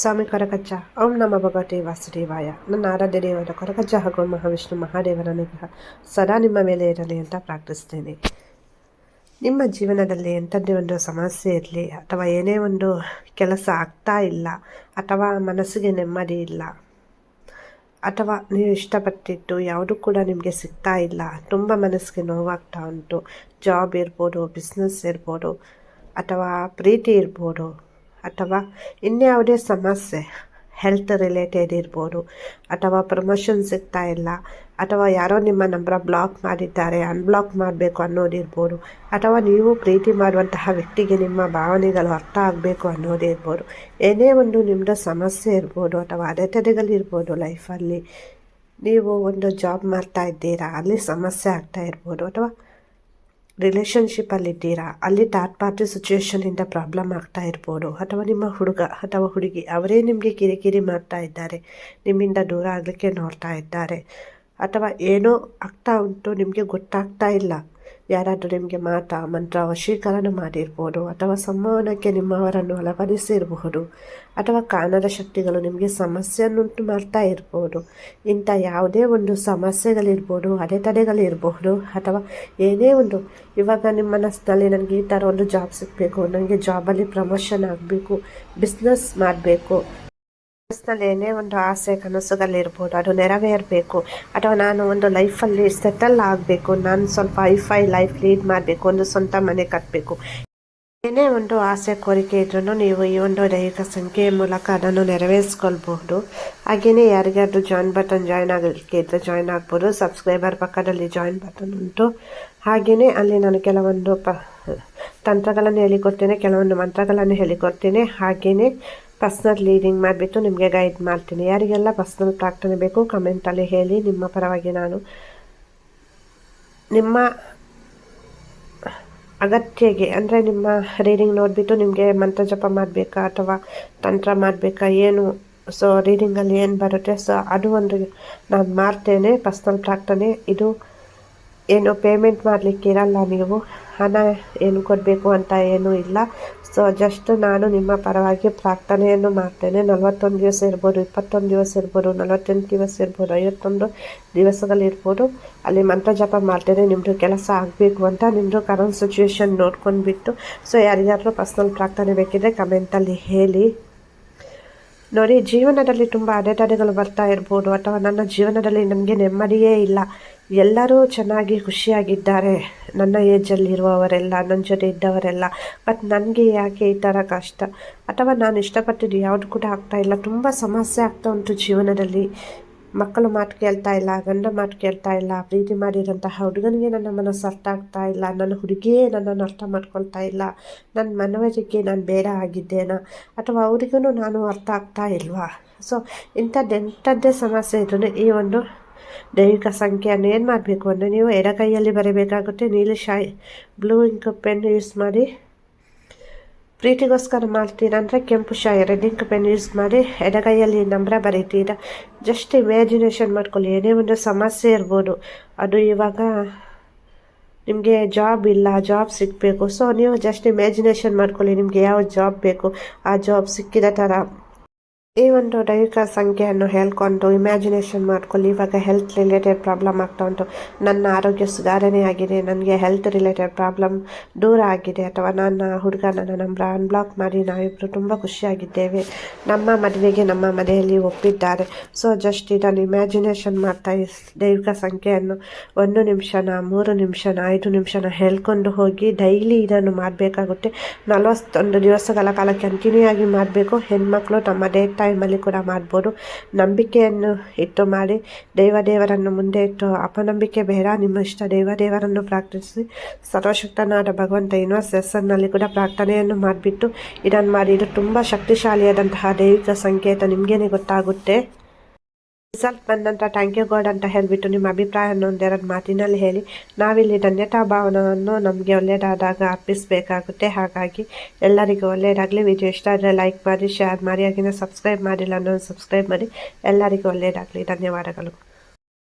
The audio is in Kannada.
ಸ್ವಾಮಿ ಕೊರಕಚ್ಚ ಓಂ ನಮ ಭಗವತಿ ವಾಸುದೇವಾಯ. ನನ್ನ ಆರಾಧ್ಯ ದೇವರ ಕೊರಕಜ್ಜ ಹಾಗೂ ಮಹಾವಿಷ್ಣು ಮಹಾದೇವರ ಅನುಗ್ರಹ ಸದಾ ನಿಮ್ಮ ಮೇಲೆ ಇರಲಿ ಅಂತ ಪ್ರಾರ್ಥಿಸ್ತೇನೆ ನಿಮ್ಮ ಜೀವನದಲ್ಲಿ ಎಂಥದ್ದೇ ಒಂದು ಸಮಸ್ಯೆ ಇರಲಿ, ಅಥವಾ ಏನೇ ಒಂದು ಕೆಲಸ ಆಗ್ತಾ ಇಲ್ಲ, ಅಥವಾ ಮನಸ್ಸಿಗೆ ನೆಮ್ಮದಿ ಇಲ್ಲ, ಅಥವಾ ನೀವು ಇಷ್ಟಪಟ್ಟಿದ್ದು ಯಾವುದೂ ಕೂಡ ನಿಮಗೆ ಸಿಗ್ತಾ ಇಲ್ಲ, ತುಂಬ ಮನಸ್ಸಿಗೆ ನೋವಾಗ್ತಾ ಉಂಟು ಜಾಬ್ ಇರ್ಬೋದು ಬಿಸ್ನೆಸ್ ಇರ್ಬೋದು, ಅಥವಾ ಪ್ರೀತಿ ಇರ್ಬೋದು ಅಥವಾ ಇನ್ಯಾವುದೇ ಸಮಸ್ಯೆ ಹೆಲ್ತ್ ರಿಲೇಟೆಡ್ ಇರ್ಬೋದು, ಅಥವಾ ಪ್ರಮೋಷನ್ ಸಿಗ್ತಾ ಇಲ್ಲ, ಅಥವಾ ಯಾರೋ ನಿಮ್ಮ ನಂಬರ ಬ್ಲಾಕ್ ಮಾಡಿದ್ದಾರೆ ಅನ್ಬ್ಲಾಕ್ ಮಾಡಬೇಕು ಅನ್ನೋದಿರ್ಬೋದು ಅಥವಾ ನೀವು ಪ್ರೀತಿ ಮಾಡುವಂತಹ ವ್ಯಕ್ತಿಗೆ ನಿಮ್ಮ ಭಾವನೆಗಳು ಅರ್ಥ ಆಗಬೇಕು ಅನ್ನೋದಿರ್ಬೋದು ಏನೇ ಒಂದು ನಿಮ್ಮದು ಸಮಸ್ಯೆ ಇರ್ಬೋದು, ಅಥವಾ ಅಡೆತಡೆಗಳಿರ್ಬೋದು ಲೈಫಲ್ಲಿ ನೀವು ಒಂದು ಜಾಬ್ ಮಾಡ್ತಾ ಇದ್ದೀರಾ, ಅಲ್ಲಿ ಸಮಸ್ಯೆ ಆಗ್ತಾ ಇರ್ಬೋದು, ಅಥವಾ ರಿಲೇಷನ್ಶಿಪ್ಪಲ್ಲಿದ್ದೀರಾ ಅಲ್ಲಿ ಥರ್ಡ್ ಪಾರ್ಟಿ ಸಿಚುವೇಷನಿಂದ ಪ್ರಾಬ್ಲಮ್ ಆಗ್ತಾ ಇರ್ಬೋದು. ಅಥವಾ ನಿಮ್ಮ ಹುಡುಗ ಅಥವಾ ಹುಡುಗಿ, ಅವರೇ ನಿಮಗೆ ಕಿರಿಕಿರಿ ಮಾಡ್ತಾ ಇದ್ದಾರೆ. ನಿಮ್ಮಿಂದ ದೂರ ಆಗಲಿಕ್ಕೆ ನೋಡ್ತಾ ಇದ್ದಾರೆ. ಅಥವಾ ಏನೋ ಆಗ್ತಾ ಉಂಟು, ನಿಮಗೆ ಗೊತ್ತಾಗ್ತಾ ಇಲ್ಲ. ಯಾರಾದರೂ ನಿಮಗೆ ಮಾಟ ಮಂತ್ರ, ವಶೀಕರಣ ಮಾಡಿರ್ಬೋದು ಅಥವಾ ಸಂವಹನಕ್ಕೆ ನಿಮ್ಮವರನ್ನು ಅಳವಡಿಸಿರಬಹುದು ಅಥವಾ ಕಾಣದ ಶಕ್ತಿಗಳು ನಿಮಗೆ ಸಮಸ್ಯೆಯನ್ನುಂಟು ಮಾಡ್ತಾ ಇರ್ಬೋದು. ಇಂಥ ಯಾವುದೇ ಒಂದು ಸಮಸ್ಯೆಗಳಿರ್ಬೋದು ಅಡೆತಡೆಗಳಿರಬಹುದು ಅಥವಾ ಏನೇ ಒಂದು ಇವಾಗ ನಿಮ್ಮ ಮನಸ್ಸಿನಲ್ಲಿ ನನಗೆ ಈ ಥರ ಒಂದು ಜಾಬ್ ಸಿಗಬೇಕು, ನನಗೆ ಜಾಬಲ್ಲಿ ಪ್ರಮೋಷನ್ ಆಗಬೇಕು ಬಿಸ್ನೆಸ್ ಮಾಡಬೇಕು ಮನಸ್ಸಿನಲ್ಲಿ ಏನೇ ಒಂದು ಆಸೆ, ಕನಸುಗಳಿರ್ಬೋದು. ಅದು ನೆರವೇರಬೇಕು. ಅಥವಾ ನಾನು ಒಂದು ಲೈಫಲ್ಲಿ ಸೆಟಲ್ ಆಗಬೇಕು. ನಾನು ಸ್ವಲ್ಪ ಐಫೈ ಲೈಫ್ ಲೀಡ್ ಮಾಡಬೇಕು. ಒಂದು ಸ್ವಂತ ಮನೆ ಕಟ್ಟಬೇಕು ಏನೇ ಒಂದು ಆಸೆ, ಕೋರಿಕೆ ಇದ್ರೂ ನೀವು ಈ ಒಂದು ದೈಹಿಕ ಸಂಖ್ಯೆಯ ಮೂಲಕ ಅದನ್ನು ನೆರವೇರಿಸ್ಕೊಳ್ಬಹುದು. ಹಾಗೆಯೇ ಯಾರಿಗಾದ್ರೂ ಜಾಯಿನ್ ಬಟನ್ ಜಾಯ್ನ್ ಆಗಲಿಕ್ಕೆ ಇದ್ದರೆ ಜಾಯ್ನ್ ಆಗ್ಬೋದು. ಸಬ್ಸ್ಕ್ರೈಬರ್ ಪಕ್ಕದಲ್ಲಿ ಜಾಯಿನ್ ಬಟನ್ ಉಂಟು. ಹಾಗೆಯೇ ಅಲ್ಲಿ ನಾನು ಕೆಲವೊಂದು ಪ ತಂತ್ರಗಳನ್ನು ಹೇಳಿಕೊಡ್ತೇನೆ, ಕೆಲವೊಂದು ಮಂತ್ರಗಳನ್ನು ಹೇಳಿಕೊಡ್ತೇನೆ. ಹಾಗೆಯೇ ಪರ್ಸ್ನಲ್ ಲೀಡಿಂಗ್ ಮಾಡಿಬಿಟ್ಟು ನಿಮಗೆ ಗೈಡ್ ಮಾಡ್ತೀನಿ. ಯಾರಿಗೆಲ್ಲ ಪರ್ಸ್ನಲ್ ಪ್ರಾರ್ಥನೆ ಬೇಕು ಕಮೆಂಟಲ್ಲಿ ಹೇಳಿ. ನಿಮ್ಮ ಪರವಾಗಿ ನಾನು ನಿಮ್ಮ ಅಗತ್ಯಗೆ, ಅಂದರೆ ನಿಮ್ಮ ರೀಡಿಂಗ್ ನೋಡಿಬಿಟ್ಟು ನಿಮಗೆ ಮಂತ್ರ ಜಪ ಮಾಡಬೇಕಾ, ಅಥವಾ ತಂತ್ರ ಮಾಡಬೇಕಾ, ಏನು ಸೊ ರೀಡಿಂಗಲ್ಲಿ ಏನು ಬರುತ್ತೆ ಸೊ ಅದು ಒಂದು ನಾನು ಮಾಡ್ತೇನೆ. ಪರ್ಸ್ನಲ್ ಪ್ರಾರ್ಥನೆ, ಇದು ಏನು ಪೇಮೆಂಟ್ ಮಾಡಲಿಕ್ಕೆ ಇರಲ್ಲ ನೀವು. ಹಣ ಏನು ಕೊಡಬೇಕು ಅಂತ ಏನೂ ಇಲ್ಲ. ಸೊ ಜಸ್ಟ್ ನಾನು ನಿಮ್ಮ ಪರವಾಗಿ ಪ್ರಾರ್ಥನೆಯನ್ನು ಮಾಡ್ತೇನೆ. ನಲವತ್ತೊಂದು ದಿವಸ ಇರ್ಬೋದು, ಇಪ್ಪತ್ತೊಂದು ದಿವಸ ಇರ್ಬೋದು, ನಲವತ್ತೆಂಟು ದಿವಸ ಇರ್ಬೋದು, ಐವತ್ತೊಂದು ದಿವಸಗಳಿರ್ಬೋದು ಅಲ್ಲಿ ಮಂತ್ರ ಜಪ ಮಾಡ್ತೇನೆ. ನಿಮ್ಮದು ಕೆಲಸ ಆಗಬೇಕು ಅಂತ ನಿಮ್ಮದು ಕರೆಂಟ್ ಸಿಚುವೇಶನ್ ನೋಡ್ಕೊಂಡ್ಬಿಟ್ಟು. ಸೊ ಯಾರಿಗಾದರೂ ಪರ್ಸ್ನಲ್ ಪ್ರಾರ್ಥನೆ ಬೇಕಿದ್ರೆ ಕಮೆಂಟಲ್ಲಿ ಹೇಳಿ. ನೋಡಿ, ಜೀವನದಲ್ಲಿ ತುಂಬ ಅಡೆತಡೆಗಳು ಬರ್ತಾ ಇರ್ಬೋದು. ಅಥವಾ ನನ್ನ ಜೀವನದಲ್ಲಿ ನನಗೆ ನೆಮ್ಮದಿಯೇ ಇಲ್ಲ. ಎಲ್ಲರೂ ಚೆನ್ನಾಗಿ ಖುಷಿಯಾಗಿದ್ದಾರೆ. ನನ್ನ ಏಜಲ್ಲಿರುವವರೆಲ್ಲ ನನ್ನ ಜೊತೆ ಇದ್ದವರೆಲ್ಲ. ಬಟ್ ನನಗೆ ಯಾಕೆ ಈ ಥರ ಕಷ್ಟ? ಅಥವಾ ನಾನು ಇಷ್ಟಪಟ್ಟಿದ್ದು ಯಾವುದು ಕೂಡ ಆಗ್ತಾ ಇಲ್ಲ. ತುಂಬ ಸಮಸ್ಯೆ ಆಗ್ತಾ ಉಂಟು ಜೀವನದಲ್ಲಿ. ಮಕ್ಕಳು ಮಾತು ಕೇಳ್ತಾ ಇಲ್ಲ, ಗಂಡ ಮಾತು ಕೇಳ್ತಾ ಇಲ್ಲ, ಪ್ರೀತಿ ಮಾಡಿದಂತಹ ಹುಡುಗನಿಗೆ ನನ್ನ ಮನಸ್ಸು ಅರ್ಥ ಆಗ್ತಾ ಇಲ್ಲ, ನನ್ನ ಹುಡುಗಿಯೇ ನನ್ನನ್ನು ಅರ್ಥ ಮಾಡ್ಕೊಳ್ತಾ ಇಲ್ಲ ನನ್ನ ಮನವರಿಕೆ ನಾನು ಬೇರೆ ಆಗಿದ್ದೇನಾ? ಅಥವಾ ಅವರಿಗೂ ನಾನು ಅರ್ಥ ಆಗ್ತಾ ಇಲ್ವಾ? ಸೊ ಇಂಥದ್ದೆಂಥದ್ದೇ ಸಮಸ್ಯೆ ಇದ್ರೂ ಈ ಒಂದು ದೈವಿಕ ಸಂಖ್ಯೆಯನ್ನು ಏನು ಮಾಡಬೇಕು ಅಂದರೆ ನೀವು ಎಡಗೈಯಲ್ಲಿ ಬರೀಬೇಕಾಗುತ್ತೆ, ನೀಲಿ ಶಾಯಿ ಬ್ಲೂ ಇಂಕ್ ಪೆನ್ ಯೂಸ್ ಮಾಡಿ. ಪ್ರೀತಿಗೋಸ್ಕರ ಮಾಡ್ತೀರಂದರೆ ಕೆಂಪು ಶಾಯಿ ರೆಡ್ ಇಂಕ್ ಪೆನ್ ಯೂಸ್ ಮಾಡಿ ಎಡಗೈಯಲ್ಲಿ ನಂಬರ ಬರೀತೀರಾ. ಜಸ್ಟ್ ಇಮ್ಯಾಜಿನೇಷನ್ ಮಾಡ್ಕೊಳ್ಳಿ, ಏನೇ ಒಂದು ಸಮಸ್ಯೆ ಇರ್ಬೋದು. ಅದು ಇವಾಗ ನಿಮಗೆ ಜಾಬ್ ಇಲ್ಲ, ಜಾಬ್ ಸಿಗಬೇಕು. ಸೊ ನೀವು ಜಸ್ಟ್ ಇಮ್ಯಾಜಿನೇಷನ್ ಮಾಡ್ಕೊಳ್ಳಿ, ನಿಮಗೆ ಯಾವ ಜಾಬ್ ಬೇಕು. ಆ ಜಾಬ್ ಸಿಕ್ಕಿದ ಥರ ಈ ಒಂದು ದೈಹಿಕ ಸಂಖ್ಯೆಯನ್ನು ಹೇಳ್ಕೊಂಡು ಇಮ್ಯಾಜಿನೇಷನ್ ಮಾಡ್ಕೊಳ್ಳಿ. ಇವಾಗ ಹೆಲ್ತ್ ರಿಲೇಟೆಡ್ ಪ್ರಾಬ್ಲಮ್ ಆಗ್ತಾ ಉಂಟು. ನನ್ನ ಆರೋಗ್ಯ ಸುಧಾರಣೆ ಆಗಿದೆ ನನಗೆ ಹೆಲ್ತ್ ರಿಲೇಟೆಡ್ ಪ್ರಾಬ್ಲಮ್ ದೂರ ಆಗಿದೆ ಅಥವಾ ನನ್ನ ಹುಡುಗನ ನನ್ನ ನಂಬರ್ ಅನ್ಬ್ಲಾಕ್ ಮಾಡಿ ನಾವಿಬ್ಬರು ತುಂಬ ಖುಷಿಯಾಗಿದ್ದೇವೆ. ನಮ್ಮ ಮದುವೆಗೆ ನಮ್ಮ ಮನೆಯಲ್ಲಿ ಒಪ್ಪಿದ್ದಾರೆ. ಸೊ ಜಸ್ಟ್ ಇದನ್ನು ಇಮ್ಯಾಜಿನೇಷನ್ ಮಾಡ್ತಾ ಈ ದೈವಿಕ ಸಂಖ್ಯೆಯನ್ನು ಒಂದು ನಿಮಿಷನ, ಮೂರು ನಿಮಿಷನ, ಐದು ನಿಮಿಷನ ಹೇಳ್ಕೊಂಡು ಹೋಗಿ ಡೈಲಿ ಇದನ್ನು ಮಾಡಬೇಕಾಗುತ್ತೆ. ನಲವತ್ತೊಂದು ದಿವಸಗಳ ಕಾಲ ಕಂಟಿನ್ಯೂ ಆಗಿ ಮಾಡಬೇಕು. ಹೆಣ್ಮಕ್ಳು ತಮ್ಮ ಡೇಟ್ ಟೈಮಲ್ಲಿ ಕೂಡ ಮಾಡ್ಬೋದು. ನಂಬಿಕೆಯನ್ನು ಇಟ್ಟು ಮಾಡಿ, ದೇವದೇವರನ್ನು ಮುಂದೆ ಇಟ್ಟು ಅಪನಂಬಿಕೆ ಬೇಡ. ನಿಮ್ಮ ಇಷ್ಟ ದೇವದೇವರನ್ನು ಪ್ರಾರ್ಥಿಸಿ, ಸರ್ವಶಕ್ತನಾದ ಭಗವಂತ ಯೂನಿವರ್ಸ್ ಹೆಸರಿನಲ್ಲಿ ಕೂಡ ಪ್ರಾರ್ಥನೆಯನ್ನು ಮಾಡಿಬಿಟ್ಟು ಇದನ್ನು ಮಾಡಿ. ಇದು ತುಂಬ ಶಕ್ತಿಶಾಲಿಯಾದಂತಹ ದೈವಿಕ ಸಂಕೇತ. ನಿಮಗೇನೆ ಗೊತ್ತಾಗುತ್ತೆ. ರಿಸಲ್ಟ್ ಬಂದಂಥ ಥ್ಯಾಂಕ್ ಯು ಗಾಡ್ ಅಂತ ಹೇಳಿಬಿಟ್ಟು ನಿಮ್ಮ ಅಭಿಪ್ರಾಯವನ್ನು ಒಂದೆರಡು ಮಾತಿನಲ್ಲಿ ಹೇಳಿ. ನಾವಿಲ್ಲಿ ಧನ್ಯತಾ ಭಾವನವನ್ನು ನಮಗೆ ಒಳ್ಳೆಯದಾದಾಗ ಅರ್ಪಿಸಬೇಕಾಗುತ್ತೆ. ಹಾಗಾಗಿ ಎಲ್ಲರಿಗೂ ಒಳ್ಳೆಯದಾಗಲಿ ವಿಡಿಯೋ ಇಷ್ಟ ಆದರೆ ಲೈಕ್ ಮಾಡಿ, ಶೇರ್ ಮಾಡಿ ಆಗಿನ ಸಬ್ಸ್ಕ್ರೈಬ್ ಮಾಡಿಲ್ಲ ಅನ್ನೋ ಸಬ್ಸ್ಕ್ರೈಬ್ ಮಾಡಿ. ಎಲ್ಲರಿಗೂ ಒಳ್ಳೆಯದಾಗಲಿ ಧನ್ಯವಾದಗಳು.